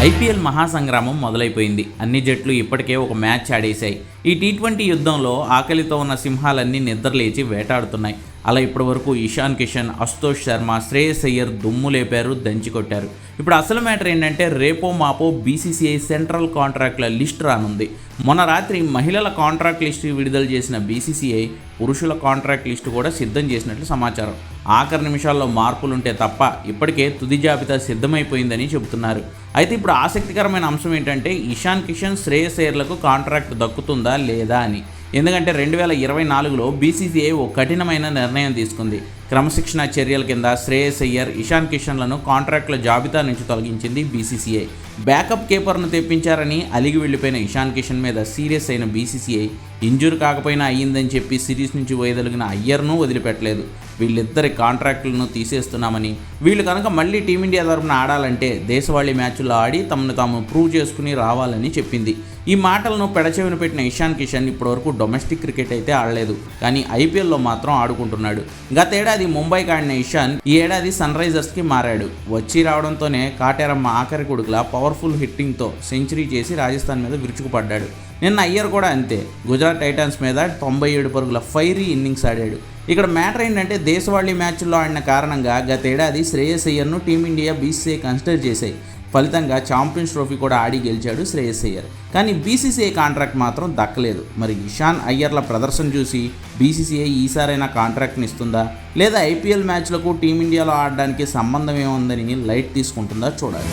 IPL మహాసంగ్రామం మొదలైపోయింది. అన్ని జట్లు ఇప్పటికే ఒక మ్యాచ్ ఆడేశాయి. ఈ టీ ట్వంటీ యుద్ధంలో ఆకలితో ఉన్న సింహాలన్నీ నిద్రలేచి వేటాడుతున్నాయి. అలా ఇప్పటి వరకు ఇషాన్ కిషన్ అశుతోష్ శర్మ శ్రేయస్ అయ్యర్ దుమ్ము లేపారు దంచి కొట్టారు. ఇప్పుడు అసలు మ్యాటర్ ఏంటంటే రేపో మాపో బీసీసీఐ సెంట్రల్ కాంట్రాక్ట్ల లిస్ట్ రానుంది. మొన్న రాత్రి మహిళల కాంట్రాక్ట్ లిస్ట్ విడుదల చేసిన బీసీసీఐ పురుషుల కాంట్రాక్ట్ లిస్టు కూడా సిద్ధం చేసినట్లు సమాచారం. ఆఖరి నిమిషాల్లో మార్పులుంటే తప్ప ఇప్పటికే తుది జాబితా సిద్ధమైపోయిందని చెబుతున్నారు. అయితే ఇప్పుడు ఆసక్తికరమైన అంశం ఏంటంటే ఇషాన్ కిషన్ శ్రేయస్ అయ్యర్లకు కాంట్రాక్ట్ దక్కుతుందా లేదా అని. ఎందుకంటే రెండు వేల ఇరవై నాలుగులో బీసీసీఐ ఓ కఠినమైన నిర్ణయం తీసుకుంది. క్రమశిక్షణ చర్యల కింద శ్రేయస్ అయ్యర్ ఇషాన్ కిషన్లను కాంట్రాక్టుల జాబితా నుంచి తొలగించింది బీసీసీఐ. బ్యాకప్ కీపర్ను తెప్పించారని అలిగి వెళ్ళిపోయిన ఇషాన్ కిషన్ మీద సీరియస్ అయిన బీసీసీఐ ఇంజూర్ కాకపోయినా అయ్యిందని చెప్పి సిరీస్ నుంచి వేయదలిగిన అయ్యర్ను వదిలిపెట్టలేదు. వీళ్ళిద్దరి కాంట్రాక్టులను తీసేస్తున్నామని వీళ్ళు కనుక మళ్ళీ టీమిండియా తరపున ఆడాలంటే దేశవాళీ మ్యాచ్ల్లో ఆడి తమను తాము ప్రూవ్ చేసుకుని రావాలని చెప్పింది. ఈ మాటలను పెడచెవిన పెట్టిన ఇషాన్ కిషన్ ఇప్పటివరకు డొమెస్టిక్ క్రికెట్ అయితే ఆడలేదు. కానీ ఐపీఎల్లో మాత్రం ఆడుకుంటున్నాడు. గతేడాది ముంబైకి ఆడిన ఇషాన్ ఈ ఏడాది సన్ రైజర్స్కి మారాడు. వచ్చి రావడంతోనే కాటేరమ్మ ఆఖరి కొడుకులా పవర్ఫుల్ హిట్టింగ్తో సెంచరీ చేసి రాజస్థాన్ మీద విరుచుకుపడ్డాడు. నిన్న అయ్యర్ కూడా అంతే. గుజరాత్ టైటాన్స్ మీద తొంభై ఏడు పరుగుల ఫైరీ ఇన్నింగ్స్ ఆడాడు. ఇక్కడ మ్యాటర్ ఏంటంటే దేశవాళీ మ్యాచ్లో ఆడిన కారణంగా గతేడాది శ్రేయస్ అయ్యర్ను టీమిండియా బీసీఐ కన్సిడర్ చేశాయి. ఫలితంగా ఛాంపియన్స్ ట్రోఫీ కూడా ఆడి గెలిచాడు శ్రేయస్ అయ్యర్. కానీ బీసీసీఐ కాంట్రాక్ట్ మాత్రం దక్కలేదు. మరి ఇషాన్ అయ్యర్ల ప్రదర్శన చూసి బీసీసీఐ ఈసారైనా కాంట్రాక్ట్ని ఇస్తుందా? లేదా ఐపీఎల్ మ్యాచ్లకు టీమిండియాలో ఆడడానికి సంబంధం ఏముందని లైట్ తీసుకుంటుందా చూడాలి.